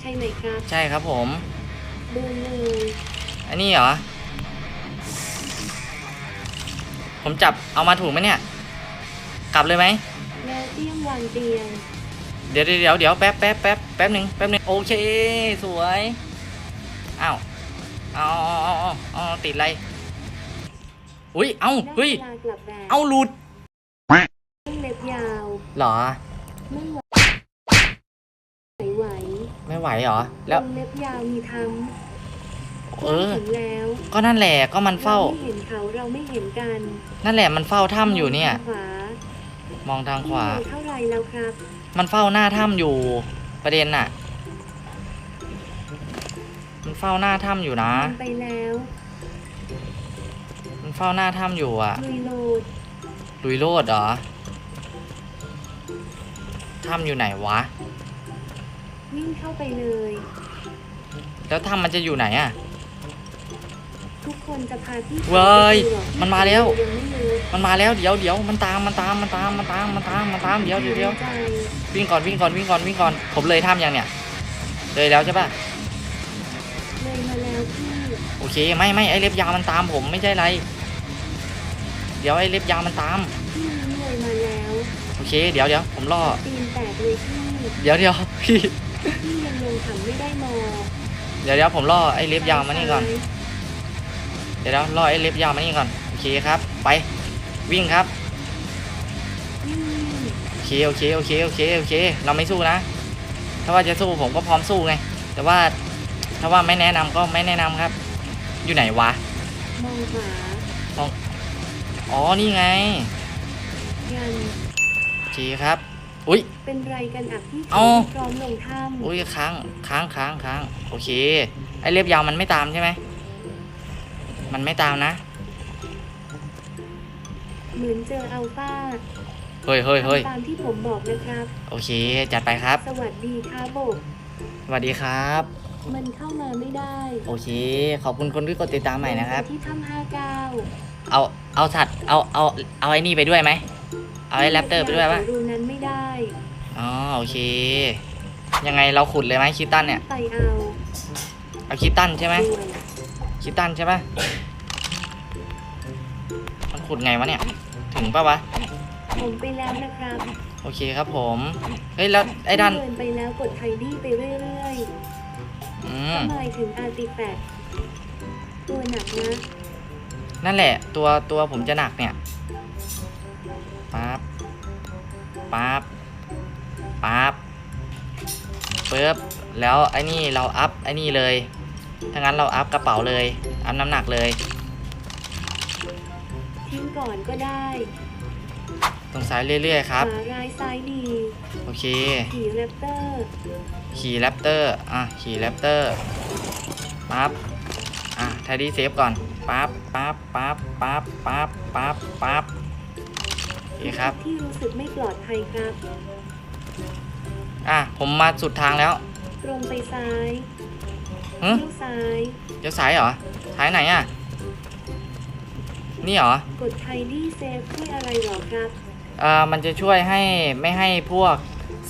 ใช่ไหมครับใช่ครับผมเดินเลยอันนี้เหรอ ผมจับเอามาถูกไหมเนี่ย กลับเลยไหมแล้วเตี้ยงวางเตียงเดี๋ยวเดี๋ยวเดี๋ยวเดี๋ยวแป๊บแป๊บแป๊บแป๊บหนึ่งแป๊บหนึ่งโอเค สวยอ้าวเอาเอาเอาเอาเอาติดอะไรอุ้ยเอ้าได้เฮ้ยเวลากลับแบบเอาหลุดเล็บยาวเหรอ ไม่ไหวไหว ไม่ไหวเหรอ แล้วตรงเล็บยาวมีทเอำอถึงแล้วก็นั่นแหละก็มันเฝ้า รไม่เห็นเขาเราไม่เห็นกันนั่นแหละมันเฝ้าถ้ำอยู่เนี่ย ขวามองทางขวาพี่เท่าไหรแล้วครับมันเฝ้าหน้าถ้ำอยู่ ประเด็นน่ะ มันเฝ้าหน้าถ้ำอยู่นะ มันไปแล้วมันเฝ้าหน้าถ้ำอยู่อะ ลุยโลดลุยโลดเหรอ ถ้ำอยู่ไหนวะ วิ่งเข้าไปเลย แล้วถ้ำมันจะอยู่ไหนอะ ทุกคนจะพาพี่เว้ยไปดูหรอกมันมาแล้ว ยังไม่รู้มันมาแล้วเดี๋ยวเดี๋ยวมันตามมันตามมันตามมันตามมันตามมันตามเดี๋ยวเดี๋ยวเดี๋ยวใจวิ่งก่อนวิ่งก่อนวิ่งก่อนวิ่งก่อนผมเลยถ้ำยังเนี่ย เลยแล้วใช่ปะเลยมาแล้วพี่โอเคไม่ไม่ไอเล็บยาวมันตามผมไม่ใช่ไร เดี๋ยวไอเล็บยาวมันตามพี่ลิ้นเลยมาแล้วโอเค เดี๋ยวเดี๋ยวผมรอ ตีนแตกเลยพี่เดี๋ยวเดี๋ยวพี่ เดี๋ยวเดี๋ยวผมรอไอ้เล็บยาวมานี่ก่อน เดี๋ยวเดี๋ยวรอไอ้เล็บยาวมานี่ก่อน โอเคครับ ไป วิ่งครับวิ่งโอเค โอเค โอเค โอเค โอเค เราไม่สู้นะ ถ้าว่าจะสู้ผมก็พร้อมสู้ไง แต่ว่าถ้าว่าไม่แนะนำก็ไม่แนะนำครับ อยู่ไหนวะ มองขวาอ๋อ นี่ไง ยันโอเคครับ อุ้ยเป็นไรกันอะพี่เอ้าพร้อมลงถ้ำอุ้ยค้างค้างค้างค้างโอเค ไอ้เล็บยาวมันไม่ตามใช่ไหมมันไม่ตามนะ เหมือนเจออัลฟาเฮ้ยเฮ้ยเฮ้ยทำตามที่ผมบอกนะครับ โอเค จัดไปครับ สวัสดีครับบกสวัสดีครับ มันเข้ามาไม่ได้ โอเค ขอบคุณคนที่กดติดตามใหม่นะครับ ที่ถ้ำห้าเก้าเอา เอาสัตว์ เอา เอา เอาไอ้นี่ไปด้วยไหม เอาไอ้แรปเตอร์ไปด้วยปะรูนั้นไม่ได้ อ๋อโอเค ยังไงเราขุดเลยไหมคิตตันเนี่ยไปเอาเอาคิตตันใช่ไหมด่วนคิตตันใช่ปะมันขุดไงวะเนี่ย ถึงปะวะผมไปแล้วนะครับโอเคครับผมเฮ้ยแล้วไอ้ด้านเดินไปแล้วกดไทดี้ไปเรื่อยอืๆมทำไมถึงอาร์ติแฟกต์ตัวหนักนะ นั่นแหละ ตัวตัวผมจะหนักเนี่ยปั๊บปั๊บ ปั๊บปึ๊บแล้วไอ้นี่เราอัพไอ้นี่เลย ถ้างั้นเราอัพกระเป๋าเลย อัพน้ำหนักเลย ทิ้งก่อนก็ได้ตรงซ้ายเรื่อยๆครับ ขวาร้ายซ้ายดีโอเคขี่แรปเตอร์ขี่แรปเตอร์ อะ ขี่แรปเตอร์ ปั๊บ อะไทดี้เซฟก่อน ปั๊บ ปั๊บ ปั๊บ ปั๊บ ปั๊บ ปั๊บ ปั๊บโอเคครับ ที่รู้สึกไม่ปลอดภัยครับ อะผมมาสุดทางแล้วตรงไปซ้ายหึเลี้ยวซ้าย เดี๋ยวซ้ายเหรอซ้ายไหนอะ นี่เหรอ กดไทดี้เซฟช่วยอะไรหรอครับ เอ่อมันจะช่วยให้ไม่ให้พวก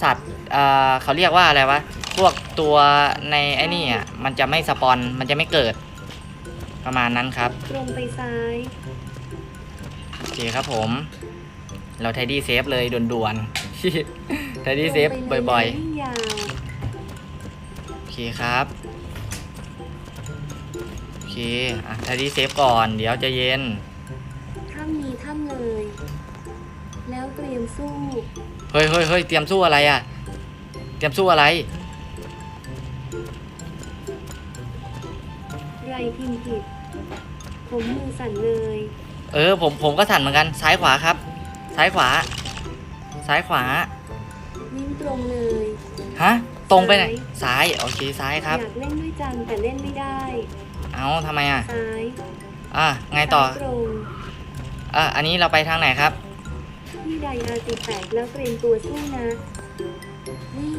สัตว์เอ่อเขาเรียกว่าอะไรวะ พวกตัวในไอ้นี่อะ มันจะไม่สปอน มันจะไม่เกิด ประมาณนั้นครับ ตรงไปซ้าย โอเคครับผม เราไทดี้เซฟเลยด่วนๆ ไทดี้เซฟตรงไปลบ่อยวิ่งยาวๆโอเคครับ โอเค อะไทดี้เซฟก่อน เดี๋ยวใจะเย็น ถ้ำนี้ถ้ำเลย แล้วเตรียมสู้ เฮ้ยเฮ้ยเฮ้ยเตรียมสู้อะไรอะ เตรียมสู้อะไร ไรพิมพ์ผิด ผมมือสั่นเลย เออ ผม ผมก็สั่นเหมือนกัน ซ้ายขวาครับ ซ้ายขวา ซ้ายขวา วิ่งตรงเลยฮะ ตรงไปไหน ซ้าย โอเค ซ้ายครับ อยากเล่นด้วยจังแต่เล่นไม่ได้ เอาทำไมอะ ซ้ายอะ ไงต่อ ซ้ายตรงอะ อันนี้เราไปทางไหนครับ ที่ใดอาติแตกแล้วเตรียมตัวสู้นะวิ่ง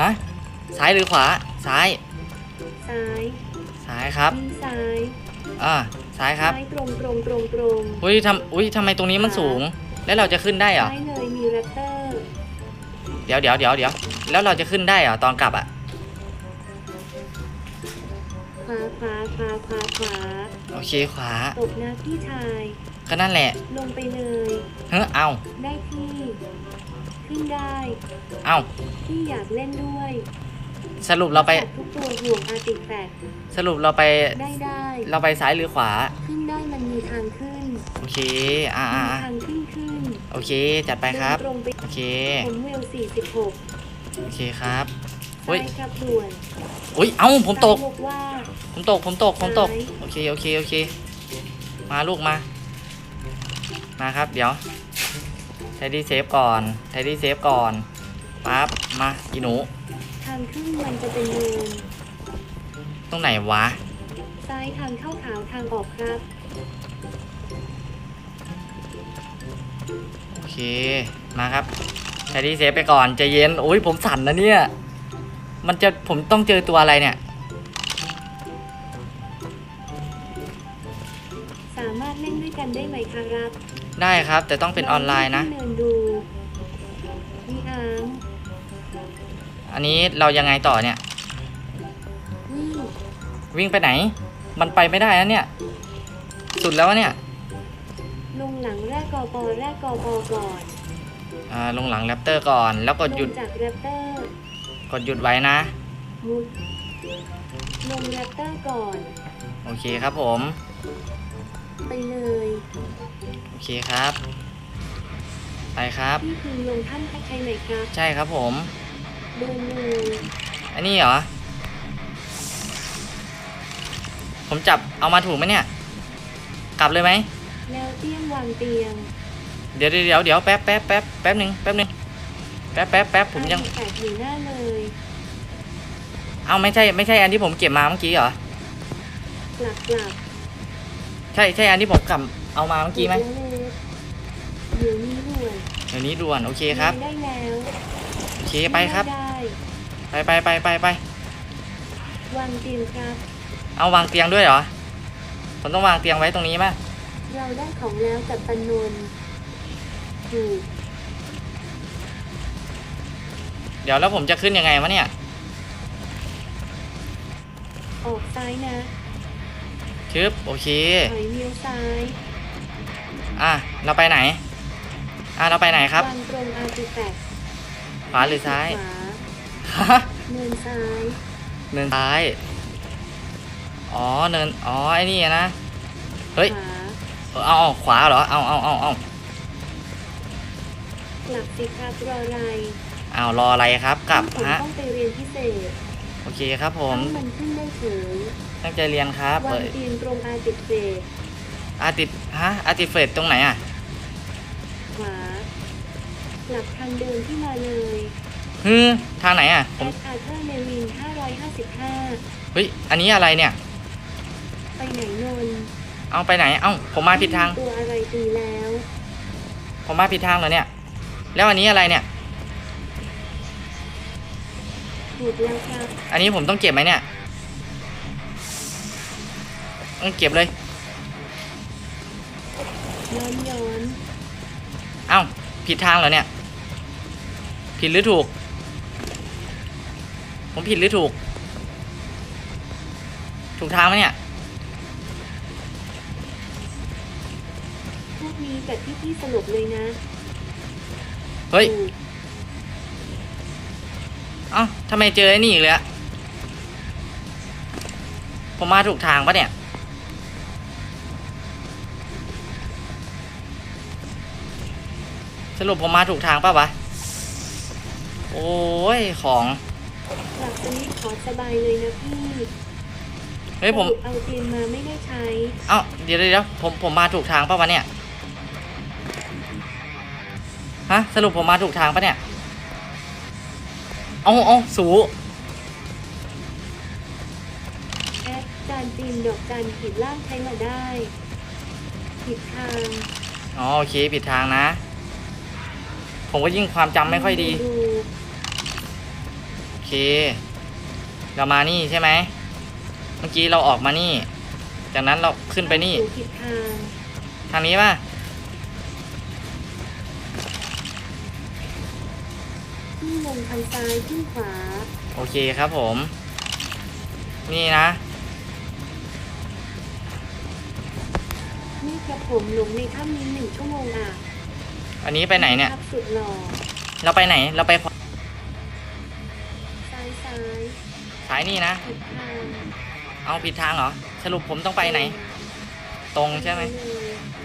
ฮะ ซ้ายหรือขวา ซ้าย ซ้ายซ้ายครับ วิ่งซ้ายอ่าซ้ายครับ ซ้ายตรงตรงตรงตรง อุ้ยทำอุ้ยทำไมตรงนี้มันสูง แล้วเราจะขึ้นได้เหรอซ้ายเลยมีแรปเตอร์เดี๋ยวเดี๋ยวเดี๋ยวเดี๋ยวแล้วเราจะขึ้นได้เหรอตอนกลับอะขวาขวาขวาขวาขวาโอเคขวาตกนะพี่ชาย ก็นั่นแหละลงไปเลย เฮ้อเอาได้ที่ ขึ้นได้เอาพี่อยากเล่นด้วยสรุปเราไป สัตว์ทุกตัวห่วงอาร์ติแฟกต์สรุปเราไป ได้ได้ เราไปซ้ายหรือขวา ขึ้นได้มันมีทางขึ้น โอเค อ่ามีอ่าอ่าทางขึ้นขึ้น โอเค จัดไปครับเดินตรงไปโอเค ผมเวล46โอเคครับเฮ้ยซ้ายครับด่วนอุ้ย เอ้า ผมตกซ้ายบอกว่า ผมตก ผมตก ผมตกซ้ายโอเค โอเค โอเค มาลูกมา มาครับ เดี๋ยวใช้ดีเซฟก่อนใช้ดีเซฟก่อน ปั๊บ มาอีหนู ทางขึ้นมันจะเป็นเนินตรงไหนวะ ซ้ายทางเข้าขาวทางออกครับโอ เคมาครับใช้ดีเซฟไปก่อนใจเย็นโอ้ยผมสั่นนะเนี่ยมันจะผมต้องเจอตัวอะไรเนี่ย สามารถเล่นด้วยกันได้ไหมครับ ได้ครับ แต่ต้องเป็นออนไลน์นะลงขึ้เนินดูมีอางอันนี้เรายังไงต่อเนี่ย วิ่งวิ่งไปไหน มันไปไม่ได้นะเนี่ย สุดแล้วอะเนี่ย ปอแรกกอปอก่อนอ่าลงหลังแรปเตอร์ก่อน แล้วกดหยุดลงจากแรปเตอร์กดหยุดไว้นะ มุดลงแรปเตอร์ก่อน โอเคครับผม ไปเลยโอเคครับ ไปครับพี่พึงลงถ้ำใครไหนครับใช่ครับผม เดินเลยอันนี้เหรอ ผมจับเอามาถูกไหมเนี่ย กลับเลยไหม แล้วเตียงวางเตียง เดี๋ยวเดี๋ยวเดี๋ยวเดี๋ยวแป๊บแป๊บแป๊บแป๊บหนึ่งแป๊บหนึ่งแป๊บแป๊บแป๊บผมยังแตกอยู่หน้าเลยเอาไม่ใช่ไม่ใช่อันที่ผมเก็บมาเมื่อกี้เหรอกลับกลับใช่ใช่อันที่ผมกลับเอามาเมื่อกี้ไหมแล้วเลยเดี๋ยวนี้ด่วนเดี๋ยวนี้ด่วนโอเคครับได้แล้วโอเคไปครับได้ไปไปไปไปไปวางเตียงครับเอาวางเตียงด้วยเหรอผมต้องวางเตียงไว้ตรงนี้ไหมเราได้ของแล้วกับตันน นท์ถูกเดี๋ยวแล้วผมจะขึ้นยังไงวะเนี่ย ออกซ้ายนะชึบโอเค ถอยเลี้ยวซ้ายอะ เราไปไหน อะ เราไปไหนครับ วางตรงอาร์ติแฟกต์ขวาหรือซ้าย ขวาฮะ เนินซ้ายเนินซ้าย อ๋อ เนิน อ๋อ ไอ้นี่อะนะ เฮ้ย ขวาเอาเอาขวาเหรอ เอาเอาเอาเอา กลับสิครับรออะไรเอารออะไรครับกลับผมฮะต้องไปเรียนพิเศษโอเคครับผมต้องมันขึ้นได้เฉยตั้งใจเรียนครับวาเปิงดเตียงตรงอาร์ติเฟกต์อาติดฮะอาติเฟตตรงไหนอะขวากลับทางเดิมที่มาเลยฮึทางไหนอะผแอมดอาร์เธอร์เนวิน 555 เฮ้ยอันนี้อะไรเนี่ย ไปไหนนนท์เอาไปไหนเอ้าผมมาผิดทาง ตัวอะไรตีแล้ว ผมมาผิดทางเหรอเนี่ย แล้วอันนี้อะไรเนี่ยถูกแล้วครับอันนี้ผมต้องเก็บไหมเนี่ยต้องเก็บเลย ย้อนย้อนเอ้า ผิดทางเหรอเนี่ย ผิดหรือถูก ผมผิดหรือถูก ถูกทางไหมเนี่ย พวกนี้กับที่พี่สลบเลยนะ เฮ้ยถูกเอ้าทำไมเจอไอ้นี่อีกเลยอะผมมาถูกทางปะเนี่ย สรุปผมมาถูกทางปะวะ โอ้ย ของกลับสนิทขอสบายเลยนะพี่เฮ้ยผมสรุปเอาเตียงมาไม่ได้ใช้ เอ้าเดี๋ยวเดี๋ยวเดี๋ยวผมผมมาถูกทางปะวะเนี่ย ฮะ สรุปผมมาถูกทางปะเนี่ย เอาเอาสูแอดจานจีนดอกจันผิดล่างใช้มาได้ผิดทางอ๋อโอเคผิดทางนะ ผมก็ยิ่งความจำไม่ค่อยดีดูโอเค เรามานี่ใช่ไหม เมื่อกี้เราออกมานี่ จากนั้นเราขึ้นไปนี่ ดูผิดทาง ทางนี้ป่ะ ลงทางซ้ายขึ้นขวา โอเคครับผม นี่นะ นี่กระผมหลงในถ้ำนี้หนึ่งชั่วโมงอะอันนี้ไปไหนเนี่ยสุดหล่อเราไปไหน เราไปขาซ้ายซ้ายซ้ายนี่นะเอาผิดทางเหรอ สรุปผมต้องไปไหน ตรงใช่ไหม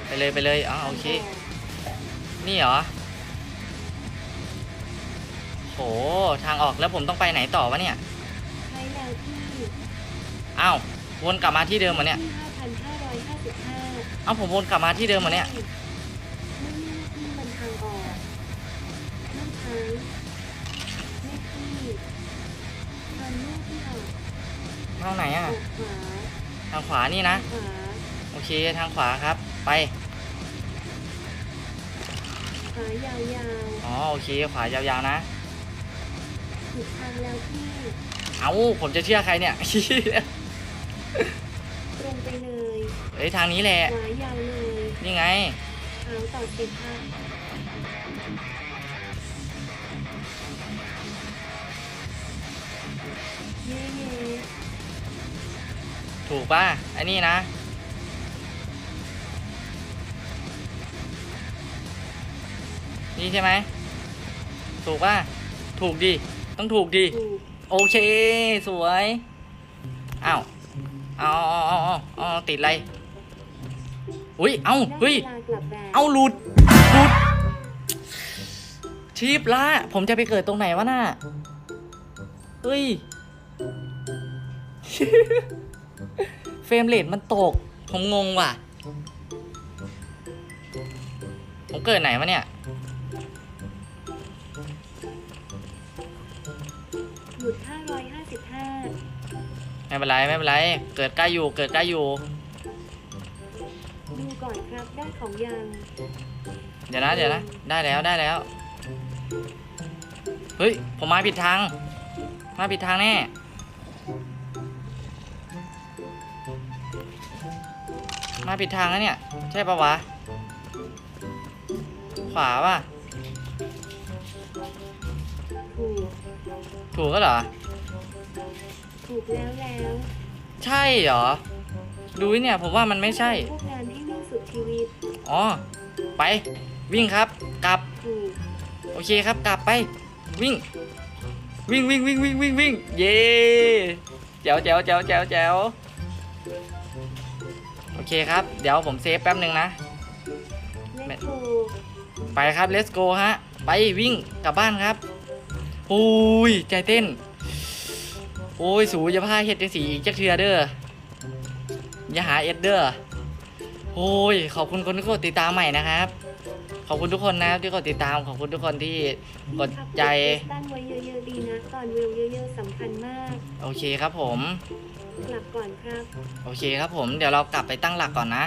ไปเลยไปเลยอ๋อโอเค นี่เหรอ หทางออกแล้วผมต้องไปไหนต่อวะเนี่ยใช้แล้วที่อ้าววนกลับมาที่เดิมเหมือนเนี่ยที่ห้าพันห้าร้อยห้าสิบห้าเอ้าผมวนกลับมาที่เดิมเหมือนเนี่ยนี่นี่นี่มันทางออกนั่นใช้เลขที่ทางลูกที่ออกทางไหนออะอกขวาทางขวานี่นะ ขวาโอเคทางขวาครับ ไปขวายาวอ๋อโอเคขวายาวๆนะๆ ผิดทางแล้วที่เอ้าผมจะเชื่อใครเนี่ย ตรงไปเลยเอ้ยทางนี้แหละขวายาวเลยนี่ไงเท้าต่อเส้นทางเย่เย่ถูกป่ะไอ้นี่นะ นี่ใช่ไหม ถูกป่ะ ถูกดิ ต้องถูกดิถูกโอเค สวยอ้าวเอาเอาเอาเอาเอาติดอะไรอุ้ยเอาได้เฮ้ยเวลากลับแบบเอาหลุดหลุด ชีพละผมจะไปเกิดตรงไหนวะน่ะเฮ้ย เฟรมเรทมันตก ผมงงว่ะ ผมเกิดไหนวะเนี่ย ไม่เป็นไรไม่เป็นไร เกิดใกล้อยู่เกิดใกล้อยู่ ดูก่อนครับได้ของยังเดี๋ยวนะเดี๋ยวนะได้แล้วได้แล้ว เฮ้ย ผมมาผิดทาง มาผิดทางแน่ มาผิดทางแล้วเนี่ย ใช่ปะวะ ขวาป่ะ ถูกถูกก็เหรอ ถูกแล้วแล้วใช่เหรอ ดูเนี่ยผมว่ามันไม่ใช่ พวกงานให้วิ่งสุดชีวิตอ๋อ ไป วิ่งครับ กลับ ถูกโอเคครับ กลับไป วิ่ง วิ่งวิ่งวิ่งวิ่งวิ่งวิ่งเย้แจ๋วแจ๋วแจ๋วแจ๋วแจ๋วโอเคครับ เดี๋ยวผมเซฟแป๊บหนึ่งนะ เลขถูกไปครับ let's go ฮะ ไปวิ่งกลับบ้านครับโอ้ย ใจเต้น โอ้ยสูอย่าพาเฮ็ดจังสีอีกจักเทือเด้ออย่าหาเอ็ดเด้อโอ้ยขอบคุณคนที่กดติดตามใหม่นะครับ ขอบคุณทุกคนนะครับที่กดติดตามขอบคุณทุกคนที่กดใจตั้งไว้เยอะๆดีนะตอนวิวเยอะๆสำคัญมากโอเคครับผมกลับก่อนครับโอเคครับผมเดี๋ยวเรากลับไปตั้งหลักก่อนนะ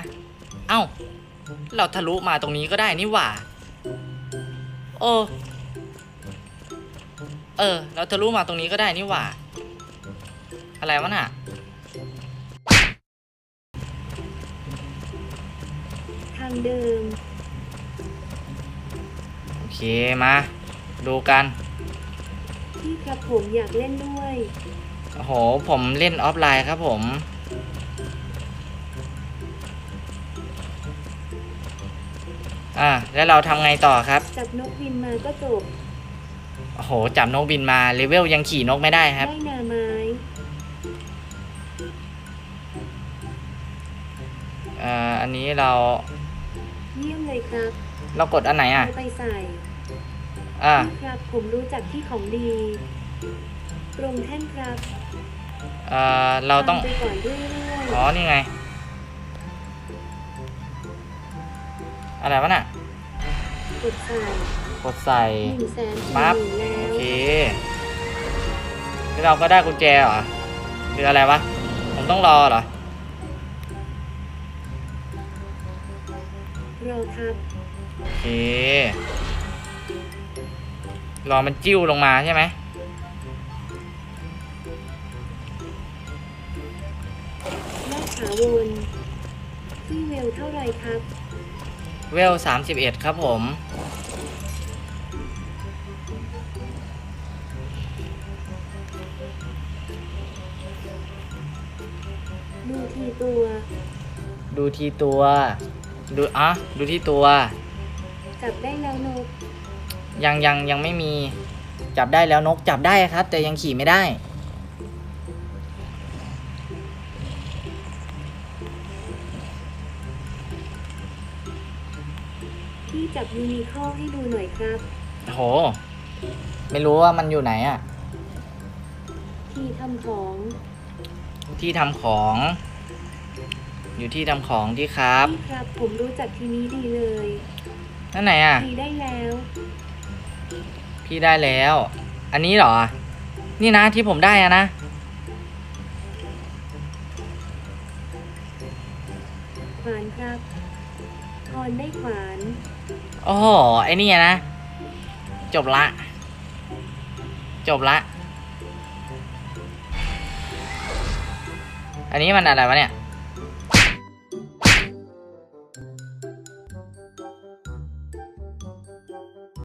เอ้า เราทะลุมาตรงนี้ก็ได้นี่หว่าโอ้เออ เราทะลุมาตรงนี้ก็ได้นี่หว่า อะไรวะน่ะทางเดิมโอเคมา ดูกันที่กระผมอยากเล่นด้วย โอ้โห ผมเล่นออฟไลน์ครับผม อ่า แล้วเราทำไงต่อครับ จับนกบินมาก็จบ โอ้โห จับนกบินมาเลเวลยังขี่นกไม่ได้ครับ ได้นาไม้เอ่ออันนี้เราเยี่ยมเลยครับเรากดอันไหนอะเอาไปใส่อ่านี่ครับผมรู้จักที่ของดีกรงแท่นครับเอ่อเราต้องทำไปก่อนเรื่อยอ๋อนี่ไง อะไรวะน่ะๆกดใส่กดใส่หนึ่งแสนสี่ปั๊บหมื่นแล้โอวเคแล้วเราก็ได้กุญแจเหรอหรืออะไรวะผมต้องรอเหรอ รอครับโอเค รอมันจิ้วลงมาใช่ไหม แลกถาวรที่เวลเท่าไหรครับ เวลสามสิบเอ็ดครับผม ดูทีตัว ดูทีตัว ดูอะดูที่ตัว จับได้แล้วนกยังยังยังไม่มีจับได้แล้วนกจับได้ครับ แต่ยังขี่ไม่ได้ พี่จับยูนิคอร์ให้ดูหน่อยครับ โห ไม่รู้ว่ามันอยู่ไหนอะที่ทำของ ที่ทำของ อยู่ที่ทำของที่ครับพี่ครับผมรู้จักทีนี้ดีเลยนั่นไหนอะทีได้แล้ว พี่ได้แล้ว อันนี้เหรอ นี่นะที่ผมได้อะนะ ขวานครับพรได้ขวาน โอ้โหไอ้นี่อะนะ จบละ จบละ อันนี้มันอะไรวะเนี่ย